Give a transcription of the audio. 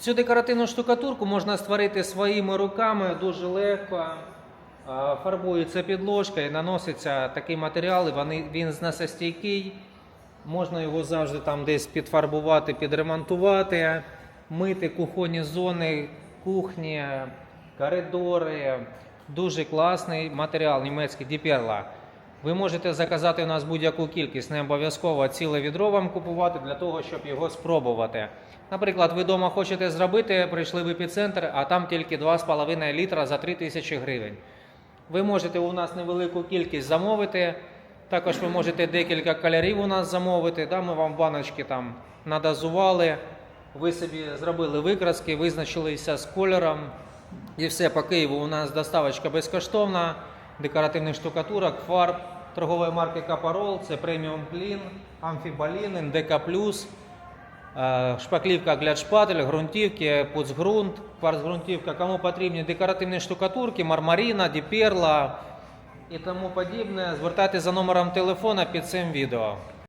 Цю декоративну штукатурку можна створити своїми руками дуже легко. Фарбується підложка і наноситься такий матеріал, і вони, він зносостійкий. Можна його завжди там десь підфарбувати, підремонтувати, мити кухонні зони, кухні, коридори. Дуже класний матеріал німецький Діперла. Ви можете заказати у нас будь-яку кількість, не обов'язково ціле відро вам купувати для того, щоб його спробувати. Наприклад, ви вдома хочете зробити, прийшли в епіцентр, а там тільки 2,5 літра за 3 тисячі гривень. Ви можете у нас невелику кількість замовити. Також ви можете декілька кольорів у нас замовити. Да, ми вам баночки там надазували. Ви собі зробили викраски, визначилися з кольором. І все по Києву у нас доставочка безкоштовна. Декоративних штукатурок, фарб торгової марки Капарол, це преміум плін, амфібалін, НДК шпаклівка для шпатель, ґрунтівки, пуцґрунт, кварцґрунтівка, кому потрібні декоративні штукатурки, мармаріна, діперла і тому подібне. Звертайтеся за номером телефона під цим відео.